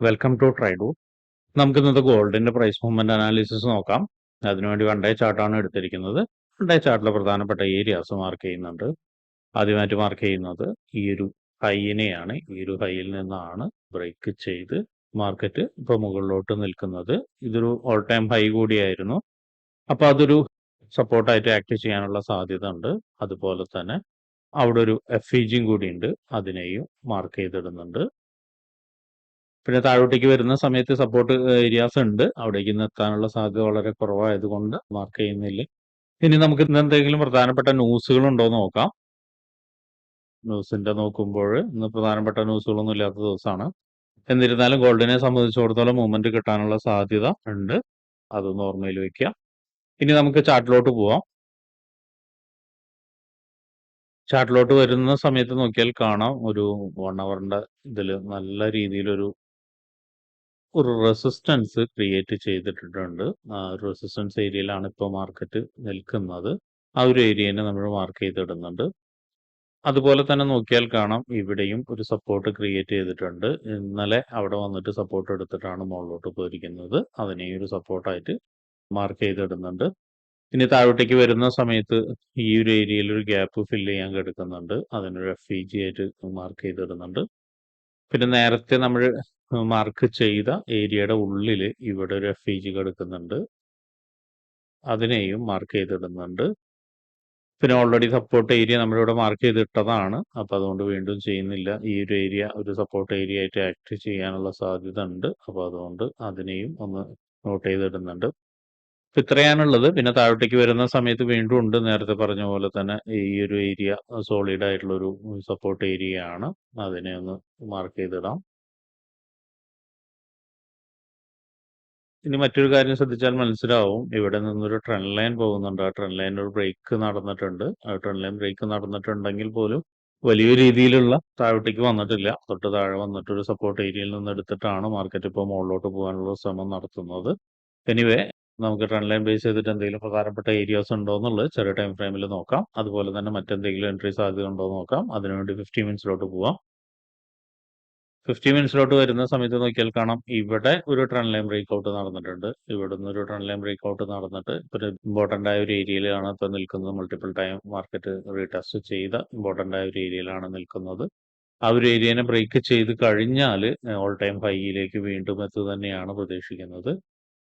Welcome to ട്രൈഡു നമുക്ക് ഇന്നത്തെ ഗോൾഡിന്റെ പ്രൈസ് മൂവ്മെന്റ് അനാലിസിസ് നോക്കാം. അതിനുവേണ്ടി വൺ ഡേ ചാർട്ടാണ് എടുത്തിരിക്കുന്നത്. വൺ ഡേ ചാർട്ടിലെ പ്രധാനപ്പെട്ട ഏരിയാസ് മാർക്ക് ചെയ്യുന്നുണ്ട്. ആദ്യമായിട്ട് മാർക്ക് ചെയ്യുന്നത് ഈ ഒരു ഹൈനെയാണ് ഈ ഒരു ഹൈയിൽ നിന്നാണ് ബ്രേക്ക് ചെയ്ത് മാർക്കറ്റ് ഇപ്പോൾ മുകളിലോട്ട് നിൽക്കുന്നത്. ഇതൊരു ഓൾ ടൈം ഹൈ കൂടിയായിരുന്നു. അപ്പോൾ അതൊരു സപ്പോർട്ടായിട്ട് ആക്ട് ചെയ്യാനുള്ള സാധ്യത ഉണ്ട് അതുപോലെ തന്നെ അവിടെ ഒരു എഫ് ഇ ജിയും കൂടിയുണ്ട്. അതിനെയും മാർക്ക് ചെയ്തിടുന്നുണ്ട്. പിന്നെ താഴോട്ടേക്ക് വരുന്ന സമയത്ത് സപ്പോർട്ട് ഏരിയാസ് ഉണ്ട്. അവിടേക്ക് ഇന്ന് എത്താനുള്ള സാധ്യത വളരെ കുറവായതുകൊണ്ട് മാർക്ക് ചെയ്യുന്നില്ല. ഇനി നമുക്ക് ഇന്ന് എന്തെങ്കിലും പ്രധാനപ്പെട്ട ന്യൂസുകൾ ഉണ്ടോ നോക്കാം. ന്യൂസിന്റെ നോക്കുമ്പോൾ ഇന്ന് പ്രധാനപ്പെട്ട ന്യൂസുകളൊന്നും ഇല്ലാത്ത ദിവസമാണ്. എന്നിരുന്നാലും ഗോൾഡിനെ സംബന്ധിച്ചിടത്തോളം മൂവ്മെന്റ് കിട്ടാനുള്ള സാധ്യത ഉണ്ട്. അതൊന്ന് ഓർമ്മയിൽ വെക്കാം ഇനി നമുക്ക് ചാർട്ടിലോട്ട് പോവാം. ചാർട്ടിലോട്ട് വരുന്ന സമയത്ത് നോക്കിയാൽ കാണാം. ഒരു വൺ അവറിന്റെ ഇതിൽ നല്ല രീതിയിലൊരു ഒരു റെസിസ്റ്റൻസ് ക്രിയേറ്റ് ചെയ്തിട്ടുണ്ട്. ആ റെസിസ്റ്റൻസ് ഏരിയയിലാണ് ഇപ്പോൾ മാർക്കറ്റ് നിൽക്കുന്നത്. ആ ഒരു ഏരിയനെ നമ്മൾ മാർക്ക് ചെയ്തിടുന്നുണ്ട്. അതുപോലെ തന്നെ നോക്കിയാൽ കാണാം ഇവിടെയും ഒരു സപ്പോർട്ട് ക്രിയേറ്റ് ചെയ്തിട്ടുണ്ട്. ഇന്നലെ അവിടെ വന്നിട്ട് സപ്പോർട്ട് എടുത്തിട്ടാണ് മുകളിലോട്ട് പോയിരിക്കുന്നത്. അതിനെയും ഒരു സപ്പോർട്ടായിട്ട് മാർക്ക് ചെയ്തിടുന്നുണ്ട്. ഇനി താഴോട്ടേക്ക് വരുന്ന സമയത്ത് ഈ ഒരു ഏരിയയിൽ ഒരു ഗ്യാപ്പ് ഫില്ല് ചെയ്യാൻ കിടക്കുന്നുണ്ട്. അതിനൊരു എഫ് ഇ ജി ആയിട്ട് മാർക്ക് ചെയ്തിടുന്നുണ്ട്. പിന്നെ നേരത്തെ നമ്മൾ മാർക്ക് ചെയ്ത ഏരിയയുടെ ഉള്ളിൽ ഇവിടെ ഒരു എഫ് ഇ ജി കിടക്കുന്നുണ്ട്. അതിനെയും മാർക്ക് ചെയ്തിടുന്നുണ്ട്. പിന്നെ ഓൾറെഡി സപ്പോർട്ട് ഏരിയ നമ്മളിവിടെ മാർക്ക് ചെയ്തിട്ടതാണ്. അപ്പം അതുകൊണ്ട് വീണ്ടും ചെയ്യുന്നില്ല. ഈ ഒരു ഏരിയ ഒരു സപ്പോർട്ട് ഏരിയ ആയിട്ട് ആക്ട് ചെയ്യാനുള്ള സാധ്യത ഉണ്ട് അപ്പോൾ അതുകൊണ്ട് അതിനെയും ഒന്ന് നോട്ട് ചെയ്തിടുന്നുണ്ട്. അപ്പം ഇത്രയാണുള്ളത്. പിന്നെ താഴോട്ടേക്ക് വരുന്ന സമയത്ത് വീണ്ടും ഉണ്ട്. നേരത്തെ പറഞ്ഞ പോലെ തന്നെ ഈ ഒരു ഏരിയ സോളിഡ് ആയിട്ടുള്ള ഒരു സപ്പോർട്ട് ഏരിയ ആണ്. അതിനെ ഒന്ന് മാർക്ക് ചെയ്തിടാം. ഇനി മറ്റൊരു കാര്യം ശ്രദ്ധിച്ചാൽ മനസ്സിലാവും. ഇവിടെ നിന്നൊരു ട്രെൻഡ് ലൈൻ പോകുന്നുണ്ട്. ആ ട്രെൻഡ് ലൈൻ ഒരു ബ്രേക്ക് നടന്നിട്ടുണ്ട്. ആ ട്രെൻഡ് ലൈൻ ബ്രേക്ക് നടന്നിട്ടുണ്ടെങ്കിൽ പോലും വലിയ രീതിയിലുള്ള താഴോട്ടേക്ക് വന്നിട്ടില്ല. തൊട്ട് താഴെ വന്നിട്ട് ഒരു സപ്പോർട്ട് ഏരിയയിൽ നിന്ന് എടുത്തിട്ടാണ് മാർക്കറ്റ് ഇപ്പോൾ മുകളിലോട്ട് പോകാനുള്ള ശ്രമം നടത്തുന്നത്. എനിവേ നമുക്ക് ട്രെൻഡ് ലൈൻ ബേസ് ചെയ്തിട്ട് എന്തെങ്കിലും പ്രധാനപ്പെട്ട ഏരിയാസ് ഉണ്ടോ എന്നുള്ളത് ചെറിയ ടൈം ഫ്രെയിമിൽ നോക്കാം. അതുപോലെ തന്നെ മറ്റെന്തെങ്കിലും എൻട്രി സാധ്യത ഉണ്ടോ നോക്കാം. അതിനുവേണ്ടി ഫിഫ്റ്റി മിനിറ്റ്സിലോട്ട് പോവാം. ഫിഫ്റ്റി മിനിറ്റ്സിലോട്ട് വരുന്ന സമയത്ത് നോക്കിയാൽ കാണാം. ഇവിടെ ഒരു ട്രെൻഡ് ലൈൻ ബ്രേക്ക്ഔട്ട് നടന്നിട്ടുണ്ട്. ഇവിടെ നിന്ന് ഒരു ട്രെൻഡ് ലൈൻ ബ്രേക്ക്ഔട്ട് നടന്നിട്ട് ഇപ്പോൾ ഇമ്പോർട്ടന്റ് ആയ ഒരു ഏരിയയിലാണ് ഇപ്പോൾ നിൽക്കുന്നത്. മൾട്ടിപ്പിൾ ടൈം മാർക്കറ്റ് റീടെസ്റ്റ് ചെയ്ത ഇമ്പോർട്ടന്റ് ആയ ഒരു ഏരിയയിലാണ് നിൽക്കുന്നത്. ആ ഒരു ഏരിയനെ ബ്രേക്ക് ചെയ്ത് കഴിഞ്ഞാൽ ഓൾ ടൈം ഹൈയിലേക്ക് വീണ്ടും എത്തുക തന്നെയാണ് പ്രതീക്ഷിക്കുന്നത്.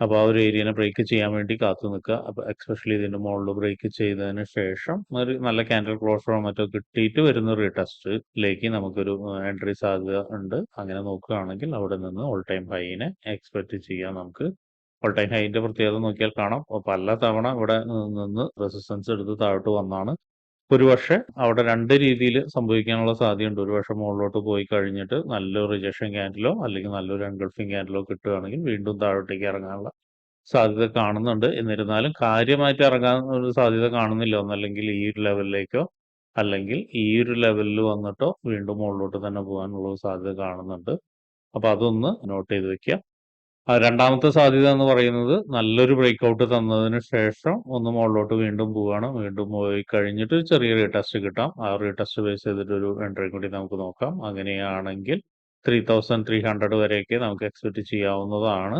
അപ്പോൾ ആ ഒരു ഏരിയനെ ബ്രേക്ക് ചെയ്യാൻ വേണ്ടി കാത്തു നിൽക്കുക. അപ്പോൾ എക്സ്പെഷ്യലി ഇതിന്റെ മുകളിൽ ബ്രേക്ക് ചെയ്തതിന് ശേഷം ഒരു നല്ല ക്യാൻഡൽ ക്ലോഷറോ മറ്റോ കിട്ടിയിട്ട് വരുന്ന ഒരു ടെസ്റ്റിലേക്ക് നമുക്കൊരു എൻട്രി സാധ്യത ഉണ്ട്. അങ്ങനെ നോക്കുകയാണെങ്കിൽ അവിടെ നിന്ന് ഓൾ ടൈം ഹൈനെ എക്സ്പെക്ട് ചെയ്യാം നമുക്ക്. ഓൾ ടൈം ഹൈന്റെ പ്രത്യേകത നോക്കിയാൽ കാണാം. പല തവണ ഇവിടെ നിന്ന് റെസിസ്റ്റൻസ് എടുത്ത് താഴോട്ട് വന്നാണ്. ഒരുപക്ഷെ അവിടെ രണ്ട് രീതിയിൽ സംഭവിക്കാനുള്ള സാധ്യതയുണ്ട്. ഒരുപക്ഷെ മുകളിലോട്ട് പോയി കഴിഞ്ഞിട്ട് നല്ലൊരു റിജക്ഷൻ ക്യാൻഡിലോ അല്ലെങ്കിൽ നല്ലൊരു എൻഗൾഫിംഗ് ക്യാൻഡിലോ കിട്ടുകയാണെങ്കിൽ വീണ്ടും താഴോട്ടേക്ക് ഇറങ്ങാനുള്ള സാധ്യത കാണുന്നുണ്ട്. എന്നിരുന്നാലും കാര്യമായിട്ട് ഇറങ്ങാൻ ഒരു സാധ്യത കാണുന്നില്ല. ഒന്നല്ലെങ്കിൽ ഈ ഒരു ലെവലിലേക്കോ അല്ലെങ്കിൽ ഈ ഒരു ലെവലിൽ വന്നിട്ടോ വീണ്ടും മുകളിലോട്ട് തന്നെ പോകാനുള്ള സാധ്യത കാണുന്നുണ്ട്. അപ്പോൾ അതൊന്ന് നോട്ട് ചെയ്ത് വെക്കുക. രണ്ടാമത്തെ സാധ്യത എന്ന് പറയുന്നത് നല്ലൊരു ബ്രേക്ക് ഔട്ട് തന്നതിന് ശേഷം ഒന്ന് മുകളിലോട്ട് വീണ്ടും പോവുകയാണ്. വീണ്ടും പോയി കഴിഞ്ഞിട്ട് ചെറിയ റീടെസ്റ്റ് കിട്ടാം. ആ റീടെസ്റ്റ് ബേസ് ചെയ്തിട്ട് ഒരു എൻട്രി കൂടി നമുക്ക് നോക്കാം. അങ്ങനെയാണെങ്കിൽ ത്രീ തൗസൻഡ് ത്രീ ഹൺഡ്രഡ് വരെയൊക്കെ നമുക്ക് എക്സ്പെക്ട് ചെയ്യാവുന്നതാണ്.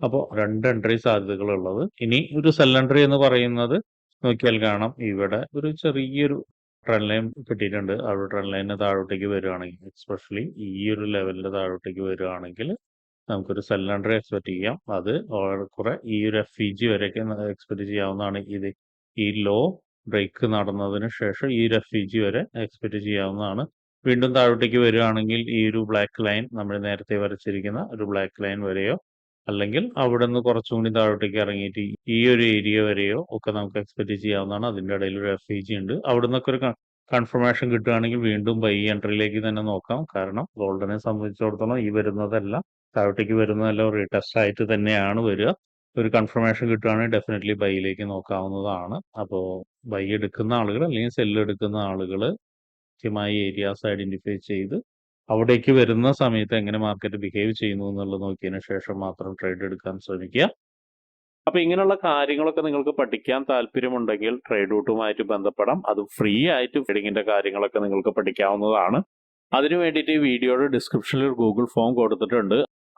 അപ്പോൾ രണ്ട് എൻട്രി സാധ്യതകൾ ഉള്ളത് ഇനി ഒരു സെൽ എൻട്രി എന്ന് പറയുന്നത് നോക്കിയാൽ കാണാം. ഇവിടെ ഒരു ചെറിയൊരു ട്രെൻഡ് ലൈൻ കിട്ടിയിട്ടുണ്ട്. ആ ഒരു ട്രെൻഡ് ലൈനിന് താഴോട്ടേക്ക് വരികയാണെങ്കിൽ എക്സ്പെഷ്യലി ഈ ഒരു ലെവലിൽ താഴോട്ടേക്ക് വരികയാണെങ്കിൽ നമുക്കൊരു സെൽ എൻട്രി എക്സ്പെക്ട് ചെയ്യാം. അത് കുറെ ഈ ഒരു എഫ് ഇ ജി വരെയൊക്കെ എക്സ്പെക്ട് ചെയ്യാവുന്നതാണ്. ഇത് ഈ ലോ ബ്രേക്ക് നടന്നതിന് ശേഷം ഈ ഒരു എഫ് ഇ ജി വരെ എക്സ്പെക്ട് ചെയ്യാവുന്നതാണ്. വീണ്ടും താഴോട്ടേക്ക് വരികയാണെങ്കിൽ ഈ ഒരു ബ്ലാക്ക് ലൈൻ നമ്മൾ നേരത്തെ വരച്ചിരിക്കുന്ന ഒരു ബ്ലാക്ക് ലൈൻ വരെയോ അല്ലെങ്കിൽ അവിടെ നിന്ന് കുറച്ചും കൂടി താഴോട്ടേക്ക് ഇറങ്ങിയിട്ട് ഈ ഒരു ഏരിയ വരെയോ ഒക്കെ നമുക്ക് എക്സ്പെക്ട് ചെയ്യാവുന്നതാണ്. അതിന്റെ ഇടയിൽ ഒരു എഫ് ഇ ജി ഉണ്ട്. അവിടെ നിന്നൊക്കെ ഒരു കൺഫർമേഷൻ കിട്ടുകയാണെങ്കിൽ വീണ്ടും ബൈ എൻട്രിയിലേക്ക് തന്നെ നോക്കാം. കാരണം ഗോൾഡിനെ സംബന്ധിച്ചിടത്തോളം ഈ വരുന്നതെല്ലാം താഴോട്ടേക്ക് വരുന്നതെല്ലാം റീടെസ്റ്റ് ആയിട്ട് തന്നെയാണ് വരിക. ഒരു കൺഫർമേഷൻ കിട്ടുകയാണെങ്കിൽ ഡെഫിനറ്റ്ലി ബൈയിലേക്ക് നോക്കാവുന്നതാണ്. അപ്പോൾ ബൈ എടുക്കുന്ന ആളുകൾ അല്ലെങ്കിൽ സെല്ല് എടുക്കുന്ന ആളുകൾ കൃത്യമായി ഏരിയാസ് ഐഡന്റിഫൈ ചെയ്ത് അവിടേക്ക് വരുന്ന സമയത്ത് എങ്ങനെ മാർക്കറ്റ് ബിഹേവ് ചെയ്യുന്നു എന്നുള്ളത് നോക്കിയതിന് ശേഷം മാത്രം ട്രേഡ് എടുക്കാൻ ശ്രമിക്കുക. അപ്പൊ ഇങ്ങനെയുള്ള കാര്യങ്ങളൊക്കെ നിങ്ങൾക്ക് പഠിക്കാൻ താല്പര്യമുണ്ടെങ്കിൽ ട്രേഡ് റൂട്ടുമായിട്ട് ബന്ധപ്പെടാം. അത് ഫ്രീ ആയിട്ട് ട്രേഡിങ്ങിന്റെ കാര്യങ്ങളൊക്കെ നിങ്ങൾക്ക് പഠിക്കാവുന്നതാണ്. അതിനു വേണ്ടിയിട്ട് ഈ വീഡിയോയുടെ ഡിസ്ക്രിപ്ഷനിൽ ഒരു ഗൂഗിൾ ഫോം കൊടുത്തിട്ടുണ്ട്.